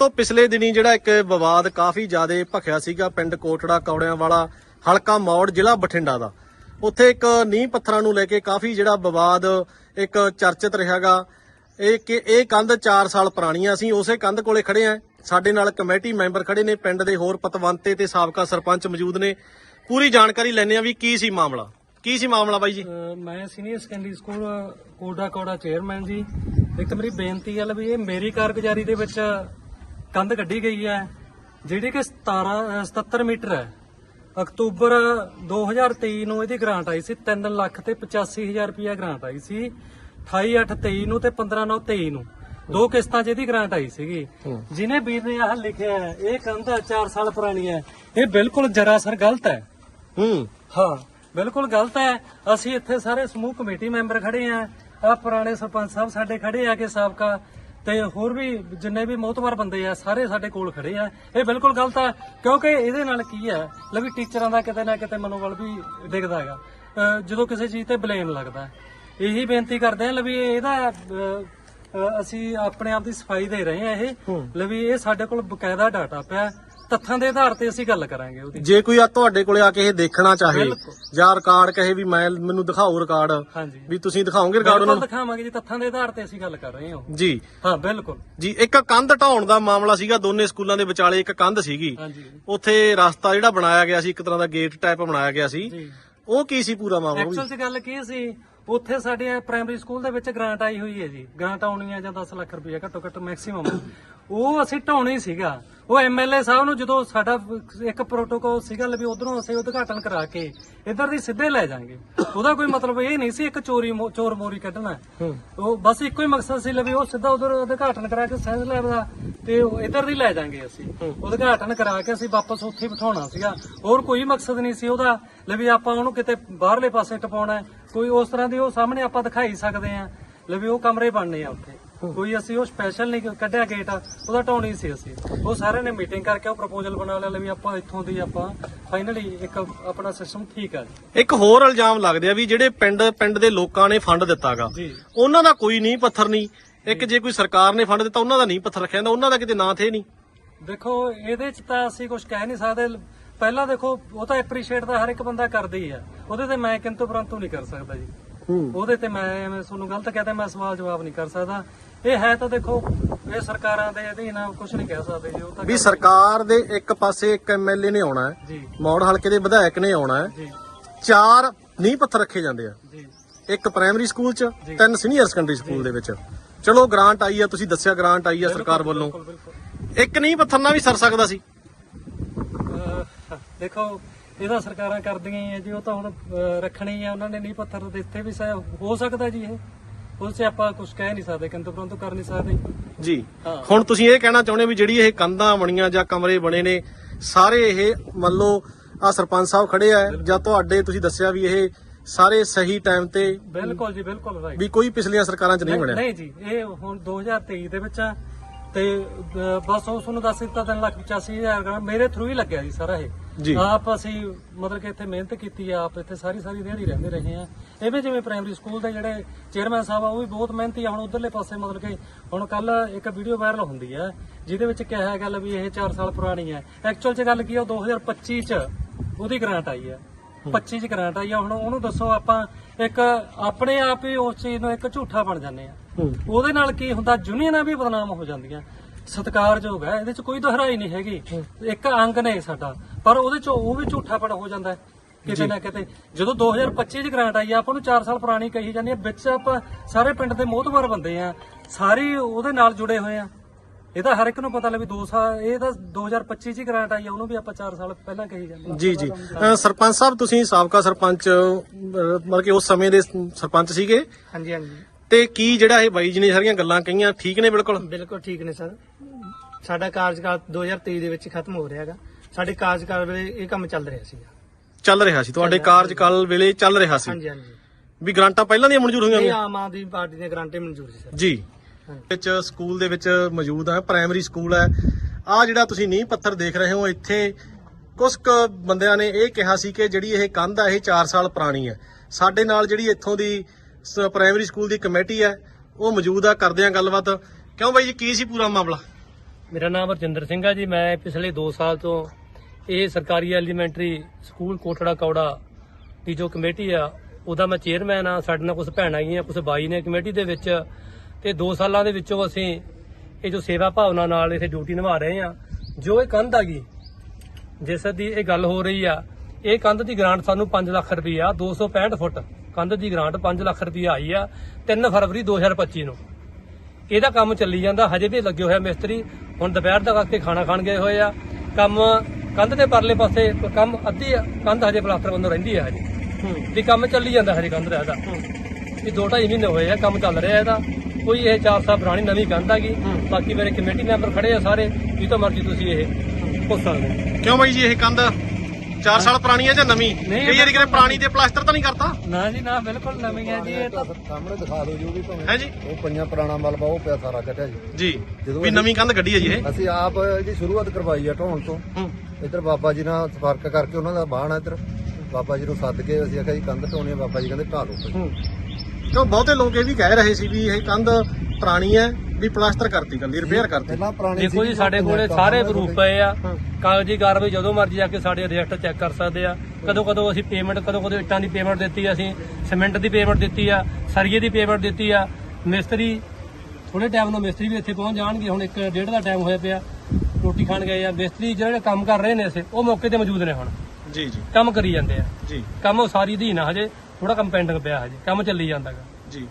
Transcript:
ਤੋਂ ਪਿਛਲੇ ਦਿਨੀ ਜਿਹੜਾ ਇੱਕ ਵਿਵਾਦ ਕਾਫੀ ਜ਼ਿਆਦਾ ਭਖਿਆ ਸੀਗਾ ਪਿੰਡ ਕੋਟੜਾ ਕੌੜਿਆਂ ਵਾਲਾ ਹਲਕਾ ਮੌੜ ਜ਼ਿਲ੍ਹਾ ਬਠਿੰਡਾ ਦਾ। ਉੱਥੇ ਇੱਕ ਨੀਂਹ ਪੱਥਰਾਂ ਨੂੰ ਲੈ ਕੇ ਕਾਫੀ ਜਿਹੜਾ ਵਿਵਾਦ ਇੱਕ ਚਰਚਿਤ ਰਿਹਾਗਾ। ਇਹ ਕਿ ਇਹ ਕੰਧ 4 ਸਾਲ ਪੁਰਾਣੀ ਆ ਅਸੀਂ ਉਸੇ ਕੰਧ ਕੋਲੇ ਖੜੇ ਆ। ਸਾਡੇ ਨਾਲ ਕਮੇਟੀ ਮੈਂਬਰ ਖੜੇ ਨੇ, ਪਿੰਡ ਦੇ ਹੋਰ ਪਤਵੰਤੇ ਤੇ ਸਾਬਕਾ ਸਰਪੰਚ ਮੌਜੂਦ ਨੇ। ਪੂਰੀ ਜਾਣਕਾਰੀ ਲੈਣੇ ਆ ਵੀ ਕੀ ਸੀ ਮਾਮਲਾ। ਕੀ ਸੀ ਮਾਮਲਾ ਬਾਈ ਜੀ? ਮੈਂ ਸੀਨੀਅਰ ਸੈਕੰਡਰੀ ਸਕੂਲ ਕੋਡਾ ਕੋੜਾ ਚੇਅਰਮੈਨ ਜੀ। ਇੱਕ ਮੇਰੀ ਬੇਨਤੀ ਹੈ ਵੀ ਇਹ ਮੇਰੀ ਕਾਰਗੁਜ਼ਾਰੀ ਦੇ ਵਿੱਚ ਕੰਧ ਕੱਢੀ ਗਈ ਹੈ ਜਿਹੜੀ ਕਿ 17 ਅਹ 77 ਮੀਟਰ ਹੈ। ਅਕਤੂਬਰ 2023 ਨੂੰ ਇਹਦੀ ਗ੍ਰਾਂਟ ਆਈ ਸੀ 3 ਲੱਖ ਤੇ 85000 ਰੁਪਇਆ ਗ੍ਰਾਂਟ ਆਈ ਸੀ 28/8/23 ਨੂੰ ਤੇ 15/9/23 ਨੂੰ ਦੋ ਕਿਸ਼ਤਾਂ 'ਚ ਇਹਦੀ ਗ੍ਰਾਂਟ ਆਈ ਸੀਗੀ। ਜਿਹਨੇ ਵੀਰ ਨੇ ਆਹ ਲਿਖਿਆ ਹੈ ਇਹ ਕੰਧ 4 ਸਾਲ ਪੁਰਾਣੀ ਹੈ। ਇਹ ਬਿਲਕੁਲ ਜਰਾਸਰ ਗਲਤ ਹੈ। ਹੂੰ। ਹਾਂ ਬਿਲਕੁਲ ਗਲਤ ਹੈ। ਅਸੀਂ ਇੱਥੇ ਸਾਰੇ ਸਮੂਹ ਕਮੇਟੀ ਮੈਂਬਰ ਖੜੇ ਆ ਆ ਪੁਰਾਣੇ ਸਰਪੰਚ ਸਾਹਿਬ ਸਾਡੇ ਖੜੇ ਆ ਕਿ ਸਾਬਕਾ ਤੇ ਹੋਰ ਵੀ ਜਿੰਨੇ ਵੀ ਮੋਤਬਰ ਬੰਦੇ ਆ ਸਾਰੇ ਸਾਡੇ ਕੋਲ ਖੜੇ ਆ। ਇਹ ਬਿਲਕੁਲ ਗਲਤ ਹੈ ਕਿਉਂਕਿ ਇਹਦੇ ਨਾਲ ਕੀ ਹੈ ਲਵੀ ਟੀਚਰਾਂ ਦਾ ਕਿਤੇ ਨਾ ਕਿਤੇ ਮਨੋਬਲ ਵੀ ਡਿੱਗਦਾ ਹੈਗਾ। ਜਦੋਂ ਕਿਸੇ ਚੀਜ਼ ਤੇ ਬਲੇਮ ਲੱਗਦਾ। ਇਹੀ ਬੇਨਤੀ ਕਰਦੇ ਆ ਲਵੀ ਇਹਦਾ ਅਸੀਂ ਆਪਣੇ ਆਪ ਦੀ ਸਫ਼ਾਈ ਦੇ ਰਹੇ ਆ ਇਹ। ਲਵੀ ਇਹ ਸਾਡੇ ਕੋਲ ਬਕਾਇਦਾ ਡਾਟਾ ਪਿਆ। ਤੱਥਾਂ ਦੇ ਆਧਾਰ ਤੇ ਅਸੀਂ ਗੱਲ ਕਰਾਂਗੇ ਉਹਦੀ। ਜੇ ਕੋਈ ਆ ਤੁਹਾਡੇ ਕੋਲੇ ਆ ਕੇ ਇਹ ਦੇਖਣਾ ਚਾਹੇ ਬਿਲਕੁਲ। ਜਾਂ ਰਿਕਾਰਡ ਕਹੇ ਵੀ ਮੈਂ ਮੈਨੂੰ ਦਿਖਾਓ ਰਿਕਾਰਡ ਹਾਂਜੀ। ਵੀ ਤੁਸੀਂ ਦਿਖਾਓਗੇ ਰਿਕਾਰਡ ਉਹਨਾਂ? ਬਿਲਕੁਲ ਦਿਖਾਵਾਂਗੇ ਜੀ ਤੱਥਾਂ ਦੇ ਆਧਾਰ ਤੇ ਅਸੀਂ ਗੱਲ ਕਰ ਰਹੇ ਹਾਂ। ਨੂੰ ਜੀ। ਹਾਂ ਬਿਲਕੁਲ। ਜੀ ਇੱਕ ਕੰਧ ਢਾਉਣ ਦਾ ਮਾਮਲਾ ਸੀਗਾ ਦੋਨੇ ਸਕੂਲਾਂ ਦੇ ਵਿਚਾਲੇ ਇੱਕ ਕੰਧ ਸੀਗੀ। ਹਾਂਜੀ। ਉੱਥੇ ਰਸਤਾ ਜਿਹੜਾ ਬਣਾਇਆ ਗਿਆ ਸੀ ਇੱਕ ਤਰ੍ਹਾਂ ਦਾ ਗੇਟ ਟਾਈਪ ਬਣਾਇਆ ਗਿਆ ਸੀ। ਜੀ। ਉਹ ਕੀ ਸੀ ਪੂਰਾ ਮਾਮਲਾ ਉਹ ਵੀ? ਐਕਚੁਅਲ 'ਚ ਗੱਲ ਕੀ ਸੀ ਉੱਥੇ ਸਾਡੇ ਪ੍ਰਾਇਮਰੀ ਸਕੂਲ ਦੇ ਵਿੱਚ ਗ੍ਰਾਂਟ ਆਈ ਹੋਈ ਹੈ ਜੀ। ਗ੍ਰਾਂਟ ਆਉਣੀ ਹੈ ਜਾਂ 10 ਲੱਖ ਰੁਪਏ ਘੱਟੋ ਘੱਟ ਮੈਕਸਿਮਮ ਉਹ ਅਸੀਂ ਢਾਉਣਾ ਸੀਗਾ। ਉਹ ਐਮਐਲਏ ਸਾਹਿਬ ਨੂੰ ਜਦੋਂ ਸਾਡਾ ਇੱਕ ਪ੍ਰੋਟੋਕਾਲ ਸੀਗਾ ਵੀ ਉਧਰੋਂ ਅਸੀਂ ਉਦਘਾਟਨ ਕਰਾ ਕੇ ਇੱਧਰ ਦੀ ਸਿੱਧੇ ਲੈ ਜਾਾਂਗੇ। ਉਹਦਾ ਕੋਈ ਮਤਲਬ ਇਹ ਨਹੀਂ ਸੀ ਇੱਕ ਚੋਰੀ ਚੋਰ ਮੋਰੀ ਕੱਢਣਾ। ਉਹ ਬਸ ਇੱਕੋ ਹੀ ਮਕਸਦ ਸੀ ਵੀ ਉਹ ਸਿੱਧਾ ਉਧਰ ਉਦਘਾਟਨ ਕਰਾ ਕੇ ਸਾਇੰਸ ਲੈਬ ਦਾ ਤੇ ਉਹ ਇੱਧਰ ਦੀ ਲੈ ਜਾਾਂਗੇ ਅਸੀਂ। ਉਦਘਾਟਨ ਕਰਾ ਕੇ ਅਸੀਂ ਵਾਪਸ ਉੱਥੇ ਬਿਠਾਉਣਾ ਸੀਗਾ। ਹੋਰ ਕੋਈ ਮਕਸਦ ਨਹੀਂ ਸੀ ਉਹਦਾ ਲੈ ਵੀ ਆਪਾਂ ਉਹਨੂੰ ਕਿਤੇ ਬਾਹਰਲੇ ਪਾਸੇ ਟਪਾਉਣਾ। ਕੋਈ ਉਸ ਤਰ੍ਹਾਂ ਦੀ ਉਹ ਸਾਹਮਣੇ ਆਪਾਂ ਦਿਖਾਈ ਸਕਦੇ ਆ ਲੈ ਵੀ ਉਹ ਕਮਰੇ ਬਣਨੇ ਆ ਉੱਥੇ। ਕੋਈ ਅਸੀਂ ਉਹ ਸਪੈਸ਼ਲ ਨਹੀਂ ਕੱਢਿਆ ਗੇਟ ਉਹਦਾ ਢਾਉਣੀ ਸੀ ਅਸੀਂ। ਉਹ ਸਾਰਿਆਂ ਨੇ ਮੀਟਿੰਗ ਕਰਕੇ ਉਹ ਪ੍ਰਪੋਜ਼ਲ ਬਣਾ ਲਿਆ ਵੀ ਆਪਾਂ ਇੱਥੋਂ ਦੀ ਆਪਾਂ ਫਾਈਨਲੀ ਇੱਕ ਆਪਣਾ ਸਿਸਟਮ ਠੀਕ ਆ। ਇੱਕ ਹੋਰ ਇਲਜ਼ਾਮ ਲੱਗਦੇ ਆ ਵੀ ਜਿਹੜੇ ਪਿੰਡ ਪਿੰਡ ਦੇ ਲੋਕਾਂ ਨੇ ਫੰਡ ਦਿੱਤਾਗਾ ਉਹਨਾਂ ਦਾ ਕੋਈ ਨਹੀਂ ਪੱਥਰ ਨਹੀਂ। ਇੱਕ ਜੇ। ਕੋਈ ਸਰਕਾਰ ਨੇ ਫੰਡ ਦਿੱਤਾ ਉਹਨਾਂ ਦਾ ਨਹੀਂ ਪੱਥਰ ਰੱਖਿਆ ਜਾਂਦਾ ਉਹਨਾਂ ਦਾ ਕਿਤੇ ਨਾਂ ਥੇ ਨਹੀਂ। ਦੇਖੋ ਇਹਦੇ ਚ ਤਾਂ ਅਸੀਂ ਕੁਝ ਕਹਿ ਨਹੀਂ ਸਕਦੇ। ਪਹਿਲਾਂ ਦੇਖੋ ਉਹ ਤਾਂ ਐਪਰੀਸ਼ੀਏਟ ਤਾਂ ਹਰ ਇੱਕ ਬੰਦਾ ਕਰਦਾ ਹੀ ਆ। ਉਹਦੇ ਤੇ ਮੈਂ ਕਿੰਤੂ ਪਰੰਤੂ ਨਹੀਂ ਕਰ ਸਕਦਾ ਜੀ। ਉਹਦੇ ਤੇ ਮੈਂ ਐਵੇਂ ਤੁਹਾਨੂੰ ਗਲਤ ਕਹਤਾ ਮੈਂ ਸਵਾਲ ਜਵਾਬ ਨਹੀਂ ਕਰ ਸਕਦਾ। ਇਹ ਹੈ ਤਾਂ ਦੇਖੋ ਇਹ ਸਰਕਾਰਾਂ ਦੇ ਅਧੀਨ ਆ ਕੁਝ ਨਹੀਂ ਕਹਿ ਸਕਦੇ ਜੀ ਉਹ ਤਾਂ ਵੀ ਸਰਕਾਰ ਦੇ ਇੱਕ ਪਾਸੇ ਇੱਕ ਐਮਐਲਏ ਨੇ ਆਉਣਾ ਹੈ ਜੀ। ਮੌੜ ਹਲਕੇ ਦੇ ਵਿਧਾਇਕ ਨੇ ਆਉਣਾ ਹੈ ਜੀ। ਚਾਰ ਨੀਂਹ ਪੱਥਰ ਰੱਖੇ ਜਾਂਦੇ ਆ। ਜੀ। ਇੱਕ ਪ੍ਰਾਇਮਰੀ ਸਕੂਲ ਚ ਤਿੰਨ ਸੀਨੀਅਰ ਸੈਕੰਡਰੀ ਸਕੂਲ ਦੇ ਵਿੱਚ। ਚਲੋ ਗ੍ਰਾਂਟ ਆਈ ਆ ਤੁਸੀਂ ਦੱਸਿਆ ਗ੍ਰਾਂਟ ਆਈ ਆ ਸਰਕਾਰ ਵੱਲੋਂ। ਬਿਲਕੁਲ ਬਿਲਕੁਲ। ਇੱਕ ਨੀਂਹ ਪੱਥਰ ਨਾਲ ਵੀ ਸਰ ਸਕਦਾ ਸੀ। ਅਹ ਦੇਖੋ ਇਹਦਾ ਸਰਕਾਰਾਂ ਕਰਦੀਆਂ ਹੀ ਆ ਜੀ ਉਹ ਤਾਂ ਹੁਣ ਅਹ ਰੱਖਣੇ ਆ ਉਹਨਾਂ ਨੇ ਨਹੀਂ ਪੱਥਰ ਦਿੱਤੇ ਵੀ ਸ਼ਾਇਦ ਹੋ ਸਕਦਾ ਜੀ ਇਹ। ਉਸ 'ਚ ਆਪਾਂ ਕੁਝ ਕਹਿ ਨਹੀਂ ਸਕਦੇ ਕਿੰਤੂ ਪਰੰਤੂ ਕਰ ਨਹੀਂ ਸਕਦੇ। ਜੀ। ਹਾਂ। ਹੁਣ ਤੁਸੀਂ ਇਹ ਕਹਿਣਾ ਚਾਹੁੰਦੇ ਹੋ ਵੀ ਜਿਹੜੀ ਇਹ ਕੰਧਾਂ ਬਣੀਆਂ ਜਾਂ ਕਮਰੇ ਬਣੇ ਨੇ ਸਾਰੇ ਇਹ ਮੰਨ ਲਓ ਆ ਸਰਪੰਚ ਸਾਹਿਬ ਖੜੇ ਆ ਜਾਂ ਤੁਹਾਡੇ ਤੁਸੀਂ ਦੱਸਿਆ ਵੀ ਇਹ ਸਾਰੇ ਸਹੀ ਟਾਈਮ ਤੇ ਬਿਲਕੁਲ ਜੀ ਬਿਲਕੁਲ ਰਾਈਟ ਵੀ ਕੋਈ ਪਿਛਲੀਆਂ ਸਰਕਾਰਾਂ 'ਚ ਨਹੀਂ ਬਣਿਆ। ਨਹੀਂ ਜੀ ਇਹ ਹੁਣ 2023 ਦੇ ਵਿੱਚ ਆ। ਤੇ ਅਹ, ਬਸ ਉਸ ਨੂੰ ਦੱਸ ਦਿੱਤਾ 3 ਲੱਖ 85 ਹਜ਼ਾਰ ਗ੍ਰਾਮ ਮੇਰੇ ਥਰੂ ਹੀ ਲੱਗਿਆ ਜੀ ਸਾਰਾ ਇਹ। ਆਪ ਅਸੀਂ ਮਤਲਬ ਕਿ ਇੱਥੇ ਮਿਹਨਤ ਕੀਤੀ ਆ ਆਪ ਇੱਥੇ ਸਾਰੀ ਸਾਰੀ ਦਿਹਾੜੀ ਰਹਿੰਦੇ ਰਹੇ ਆ। ਐਵੇਂ ਜਿਵੇਂ ਪ੍ਰਾਇਮਰੀ ਸਕੂਲ ਦੇ ਜਿਹੜੇ ਚੇਅਰਮੈਨ ਸਾਹਿਬ ਆ ਉਹ ਵੀ ਬਹੁਤ ਮਿਹਨਤੀ ਆ। ਹੁਣ ਉਧਰਲੇ ਪਾਸੇ ਮਤਲਬ ਕਿ ਹੁਣ ਕੱਲ ਇੱਕ ਵੀਡੀਓ ਵਾਇਰਲ ਹੁੰਦੀ ਆ ਜਿਹਦੇ ਵਿੱਚ ਕਿਹਾ ਹੈ ਗੱਲ ਵੀ ਇਹ 4 ਸਾਲ ਪੁਰਾਣੀ ਹੈ ਐਕਚੁਅਲ 'ਚ ਗੱਲ ਕੀ ਆ ਉਹ 2025 ਚ ਉਹਦੀ ਗ੍ਰਾਂਟ ਆਈ ਆ। 25 ਚ ਗ੍ਰਾਂਟ ਆਈ ਆ ਹੁਣ ਉਹਨੂੰ ਦੱਸੋ ਆਪਾਂ ਇੱਕ ਆਪਣੇ ਆਪ ਹੀ ਉਸ ਚੀਜ਼ ਨੂੰ ਇੱਕ ਝੂਠਾ ਬਣ ਜਾਂਦੇ ਆ। ਉਹਦੇ ਨਾਲ ਕੀ ਹੁੰਦਾ ਯੂਨੀਅਨਾਂ ਵੀ ਬਦਨਾਮ ਹੋ ਜਾਂਦੀਆਂ। ਸਤਿਕਾਰਯੋਗ ਹੈ ਇਹਦੇ ਚ ਕੋਈ ਦੁਹਰਾਈ ਨਹੀਂ ਹੈਗੀ। ਇੱਕ ਅੰਗ ਨੇ ਸਾਡਾ ਪਰ ਉਹਦੇ ਚ ਉਹ ਵੀ ਝੂਠਾਪਣ ਹੋ ਜਾਂਦਾ ਹੈ ਕਿਤੇ ਨਾ ਕਿਤੇ। ਜਦੋਂ 2025 ਚ ਗ੍ਰਾਂਟ ਆਈ ਆ ਆਪਾਂ ਨੂੰ 4 ਸਾਲ ਪੁਰਾਣੀ ਕਹੀ ਜਾਂਦੀ ਹੈ ਵਿੱਚ ਆਪਾਂ ਸਾਰੇ ਪਿੰਡ ਦੇ ਮੋਹਤਬਰ ਬੰਦੇ ਆ ਸਾਰੇ ਉਹਦੇ ਨਾਲ ਜੁੜੇ ਹੋਏ ਆ। ਇਹ ਤਾਂ ਹਰ ਇੱਕ ਨੂੰ ਪਤਾ ਲੱਵੀ 2 ਸਾਲ ਇਹ ਤਾਂ 2025 ਚ ਹੀ ਗ੍ਰਾਂਟ ਆਈ ਆ ਉਹਨੂੰ ਵੀ ਆਪਾਂ 4 ਸਾਲ ਪਹਿਲਾਂ ਕਹੀ ਜਾਂਦੇ। ਜੀ ਜੀ। ਅ, ਸਰਪੰਚ ਸਾਹਿਬ ਤੁਸੀਂ ਸਾਬਕਾ ਸਰਪੰਚ ਅ, ਮਤਲਬ ਕਿ ਉਸ ਸਮੇਂ ਦੇ ਸਰਪੰਚ ਸੀਗੇ। ਹਾਂਜੀ ਹਾਂਜੀ। ਤੇ ਕੀ ਜਿਹੜਾ ਇਹ ਬਾਈ ਜੀ ਨੇ ਸਾਰੀਆਂ ਗੱਲਾਂ ਕਹੀਆਂ ਠੀਕ ਨੇ ਬਿਲਕੁਲ? ਬਿਲਕੁਲ ਠੀਕ ਨੇ ਸਰ। ਸਾਡਾ ਕਾਰਜਕਾਲ 2023 ਦੇ ਵਿੱਚ ਖਤਮ ਹੋ ਰਿਹਾ ਹੈਗਾ। ਸਾਡੇ ਕਾਰਜਕਾਲ ਵੇਲੇ ਇਹ ਕੰਮ ਚੱਲ ਰਿਹਾ ਸੀਗਾ। ਚੱਲ ਰਿਹਾ ਸੀ ਤੁਹਾਡੇ ਕਾਰਜਕਾਲ ਵੇਲੇ ਚੱਲ ਰਿਹਾ ਸੀ। ਹਾਂਜੀ ਹਾਂਜੀ। ਵੀ ਗ੍ਰਾਂਟਾਂ ਪਹਿਲਾਂ ਦੀਆਂ ਮਨਜ਼ੂਰ ਹੋਈਆਂ ਇਹ ਨੇ ਆਮ ਆਦਮੀ ਪਾਰਟੀ ਦੇ ਗਰੰਟੇ ਮਨਜ਼ੂਰ ਸੀ ਸਰ। ਜੀ। ਵਿੱਚ ਸਕੂਲ ਦੇ ਵਿੱਚ ਮੌਜੂਦ ਹੈ ਪ੍ਰਾਇਮਰੀ ਸਕੂਲ ਹੈ ਆ ਜਿਹੜਾ ਤੁਸੀਂ ਨੀਂਹ ਪੱਥਰ ਦੇਖ ਰਹੇ ਹੋ, ਇੱਥੇ ਕੁਝ ਕੁ ਬੰਦਿਆਂ ਨੇ ਇਹ ਕਿਹਾ ਸੀ ਕਿ ਜਿਹੜੀ ਇਹ ਕੰਧ ਆ, ਇਹ 4 ਸਾਲ ਪੁਰਾਣੀ ਹੈ ਸਾਡੇ ਨਾਲ ਜਿਹੜੀ ਇੱਥੋਂ ਦੀ ਸ- ਪ੍ਰਾਇਮਰੀ ਸਕੂਲ ਦੀ ਕਮੇਟੀ ਹੈ ਉਹ ਮੌਜੂਦ ਆ, ਕਰਦੇ ਆ ਗੱਲਬਾਤ। ਕਿਉਂ ਬਾਈ ਜੀ, ਕੀ ਸੀ ਪੂਰਾ ਮਾਮਲਾ? ਮੇਰਾ ਨਾਮ ਹਰਜਿੰਦਰ ਸਿੰਘ ਆ ਜੀ, ਮੈਂ ਪਿਛਲੇ 2 ਸਾਲ ਤੋਂ ਇਹ ਸਰਕਾਰੀ ਐਲੀਮੈਂਟਰੀ ਸਕੂਲ ਕੋਟੜਾ ਕੌੜਾ ਦੀ ਜੋ ਕਮੇਟੀ ਆ, ਉਹਦਾ ਮੈਂ ਚੇਅਰਮੈਨ ਆ, ਸਾਡੇ ਨਾਲ ਕੁਝ ਭੈਣਾਂ ਆਈਆਂ ਕੁਝ ਬਾਈ ਨੇ ਕਮੇਟੀ ਦੇ ਵਿੱਚ ਤੇ 2 ਸਾਲਾਂ ਦੇ ਵਿੱਚੋਂ ਅਸੀਂ ਇਹ ਜੋ ਸੇਵਾ ਭਾਵਨਾ ਨਾਲ ਇੱਥੇ ਡਿਊਟੀ ਨਿਭਾ ਰਹੇ ਆ ਜੋ ਇਹ ਕੰਧ ਆ ਗਈ ਜਿਸ ਦੀ ਇਹ ਗੱਲ ਹੋ ਰਹੀ ਆ ਇਹ ਕੰਧ ਦੀ ਗ੍ਰਾਂਟ ਸਾਨੂੰ 5 ਲੱਖ ਰੁਪਈਆ 265 ਫੁੱਟ ਕੰਧ ਦੀ ਗ੍ਰਾਂਟ 5 ਲੱਖ ਰੁਪਈਆ ਆਈ ਆ 3 ਫਰਵਰੀ 2025 ਨੂੰ। ਇਹਦਾ ਕੰਮ ਚੱਲੀ ਜਾਂਦਾ ਹਜੇ ਵੀ ਲੱਗੇ ਹੋਇਆ ਮਿਸਤਰੀ ਹੁਣ ਦੁਪਹਿਰ ਦਾ ਕਰਕੇ ਖਾਣਾ ਖਾਣ ਗਏ ਹੋਏ ਆ। ਕੰਮ ਕੰਧ ਦੇ ਪਰਲੇ ਪਾਸੇ ਕੰਮ ਅੱਧੀ ਕੰਧ ਹਜੇ ਪਲਾਸਟਰ ਬੰਨੋ ਰਹਿੰਦੀ ਆ ਹਜੇ। ਵੀ ਕੰਮ ਚੱਲੀ ਜਾਂਦਾ ਹਜੇ ਕੰਧ ਦਾ ਇਹਦਾ ਵੀ ਢਾਈ ਮਹੀਨੇ ਹੋਏ ਆ ਕੰਮ ਚੱਲ ਰਿਹਾ ਇਹਦਾ। ਕੋਈ ਇਹ 4 ਸਾਲ ਪੁਰਾਣੀ ਨਵੀਂ ਕੰਧ ਆ ਗਈ ਬਾਕੀ ਮੇਰੇ ਕਮੇਟੀ ਮੈਂਬਰ ਖੜੇ ਆ ਸਾਰੇ ਵੀ ਤਾਂ ਮਰਜ਼ੀ ਤੁਸੀਂ ਇਹ ਪੁੱਛ ਸਕਦੇ ਹੋ। ਕਿਉਂ ਬਾਈ ਜੀ ਇਹ ਕੰਧ 4 ਸਾਲ ਪੁਰਾਣੀ ਹੈ ਜਾਂ ਨਵੀਂ? ਕਈ ਵਾਰੀ ਕਿਤੇ ਪੁਰਾਣੀ ਤੇ ਪਲਾਸਟਰ ਤਾਂ ਨਹੀਂ ਕਰਤਾ? ਨਾ ਜੀ ਨਾ ਬਿਲਕੁਲ ਨਵੀਂ ਹੈ ਜੀ ਇਹ ਤਾਂ ਸਾਹਮਣੇ ਦਿਖਾ ਦਿਓ ਜੋ ਵੀ ਭਾਵੇਂ। ਹੈ ਜੀ? ਉਹ ਪਈਆਂ ਪੁਰਾਣਾ ਮਲਬਾ ਉਹ ਪਿਆ ਸਾਰਾ ਕੱਟਿਆ ਜੀ। ਜੀ ਜਦੋਂ ਵੀ ਨਵੀਂ ਕੰਧ ਕੱਢੀ ਹੈ ਜੀ ਇਹ। ਅਸੀਂ ਆਪ ਇਹਦੀ ਸ਼ੁਰੂਆਤ ਕਰਵਾਈ ਆ ਢਾਉਣ ਤੋਂ। ਹੂੰ। ਇੱਧਰ ਬਾਬਾ ਜੀ ਨਾਲ ਸੰਪਰਕ ਕਰਕੇ ਉਹਨਾਂ ਦਾ ਬਾਣ ਆ ਇੱਧਰ। ਬਾਬਾ ਜੀ ਨੂੰ ਸੱਦ ਕੇ ਅਸੀਂ ਆਖਿਆ ਜੀ ਕੰਧ ਢਾਉਣੀ ਆ ਬਾਬਾ ਜੀ ਕਹਿੰਦੇ ਢਾ ਲਓ ਕਿਉਂ ਬਹੁਤੇ ਲੋਕ ਇਹ ਵੀ ਕਹਿ ਰਹੇ ਸੀ ਵੀ ਇਹ ਕੰਧ ਪੁਰਾਣੀ ਹੈ ਵੀ ਪਲਾਸਟਰ ਕਰਤੀ ਕੱਲੀ ਰਿਪੇਅਰ ਕਰਤੀ। ਪਹਿਲਾਂ ਪੁਰਾਣੀ ਦੇਖੋ ਜੀ ਸਾਡੇ ਕੋਲੇ ਸਾਰੇ ਪ੍ਰੂਫ ਪਏ ਆ। ਕਾਗਜ਼ੀ ਕਾਰਵਾਈ ਜਦੋਂ ਮਰਜ਼ੀ ਆ ਕੇ ਸਾਡੇ ਰਜਿਸਟਰ ਚੈੱਕ ਕਰ ਸਕਦੇ ਆ। ਕਦੋਂ ਕਦੋਂ ਅਸੀਂ ਪੇਮੈਂਟ ਕਦੋਂ ਕਦੋਂ ਇੱਟਾਂ ਦੀ ਪੇਮੈਂਟ ਦਿੱਤੀ ਆ, ਅਸੀਂ ਸਿਮੈਂਟ ਦੀ ਪੇਮੈਂਟ ਦਿੱਤੀ ਆ ਸਰੀਏ ਦੀ ਪੇਮੈਂਟ ਦਿੱਤੀ ਆ। ਮਿਸਤਰੀ ਥੋੜੇ ਟਾਈਮ ਨੂੰ ਮਿਸਤਰੀ ਵੀ ਇੱਥੇ ਪਹੁੰਚ ਜਾਣਗੇ ਹੁਣ ਇੱਕ ਡੇਢ ਦਾ ਟਾਈਮ ਹੋਇਆ ਪਿਆ ਰੋਟੀ ਖਾਣ ਗਏ ਆ। ਮਿਸਤਰੀ ਜਿਹੜੇ ਕੰਮ ਕਰ ਰਹੇ ਨੇ ਅਸੀਂ ਉਹ ਮੌਕੇ ਤੇ ਮੌਜੂਦ ਨੇ ਹੁਣ। ਜੀ ਜੀ। ਕੰਮ ਕਰੀ ਜਾਂਦੇ ਆ। ਜੀ। ਕੰਮ ਉਹ ਸਾਰੀ ਦੀ ਨਾ ਹਜੇ। ਥੋੜਾ ਕੰਮ ਪੈਂਡਿੰਗ ਪਿਆ ਹਜੇ ਕੰਮ ਚੱਲੀ ਜਾਂਦਾਗਾ। ਜੀ।